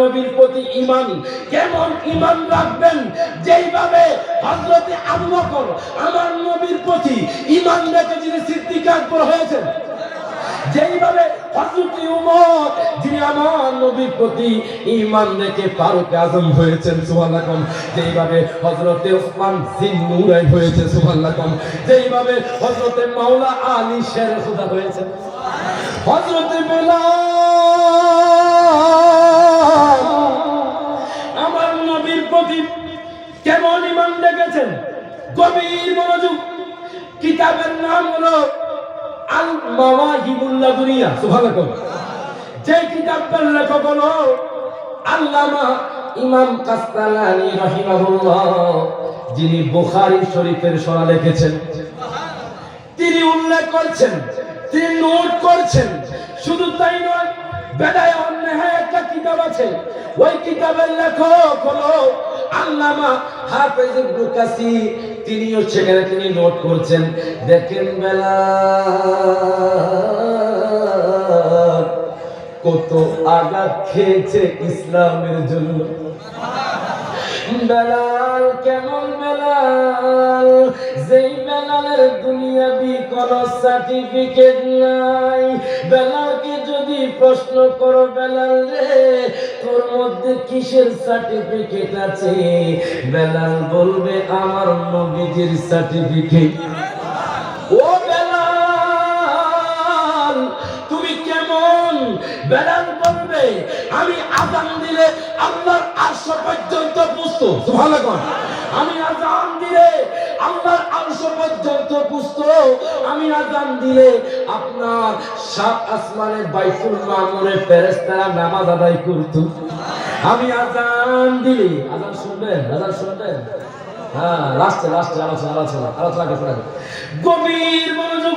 নবীর প্রতি ইমান কেমন ইমান রাখবেন? যেইভাবে হজরতে আবু বকর আমার নবীর প্রতি ইমান রেখে যিনি সিদ্দিক আকবর হয়েছেন, যেইভাবে হযরত উমর যিনি আমার নবীর প্রতি ঈমান রেখে ফারুক আজম হয়েছেন যেইভাবে হযরত ওসমান হয়েছে যেইভাবে আলী শের খুদা হয়েছে হযরত কেমন ঈমান রেখেছেন গভীর মনোযোগ। কিতাবের নাম হলো আল মাওয়াহিবুল্লাহ দুনিয়া, সুবহানাল্লাহ। যে কিতাবটার লেখক হলো আল্লামা ইমাম কাস্তালানি রাহিমাহুল্লাহ, যিনি বুখারী শরীফের সরা লিখেছেন। তিনি উল্লেখ করছেন, তিনি নোট করছেন, শুধু তাই নয় বেদায় অন্যায় একটা কিতাব আছে। ওই কিতাবের লেখক হলো আল্লামা হাফেজ ইবনে কাসির তিনি নোট করছেন, দেখেন বেলা, কত আঘাত খেয়েছে ইসলামের জন্য। বেলাল, কেমন বেলাল? যেই বেলালের দুনিয়াবি কোন সার্টিফিকেট নাই। বেলালকে যদি প্রশ্ন করো, বেলাল রে তোর মধ্যে কিসের সার্টিফিকেট আছে? বেলাল বলবে, আমার নবীজির সার্টিফিকেট ও বেলাল, তুমি কেমন? বেলাল বলবে, আমি আদান দিলে আল্লাহর আশা পর্যন্ত বুঝতো ভালো সুবহানাল্লাহ। আমি আজান দিলে আল্লাহর আরশ পর্যন্ত পুস্ত আমি আজান দিলে আপনার সাত আসমানের বাইতুল মামুরে ফেরেশতারা নামাজ আদায় করত আমি আজান দিলে আজান শুনবেন আজান শুনবেন হ্যাঁ লাস্টে লাস্টে আলোচনা আলোচনা আলোচনা করতে গভীর মনোযোগ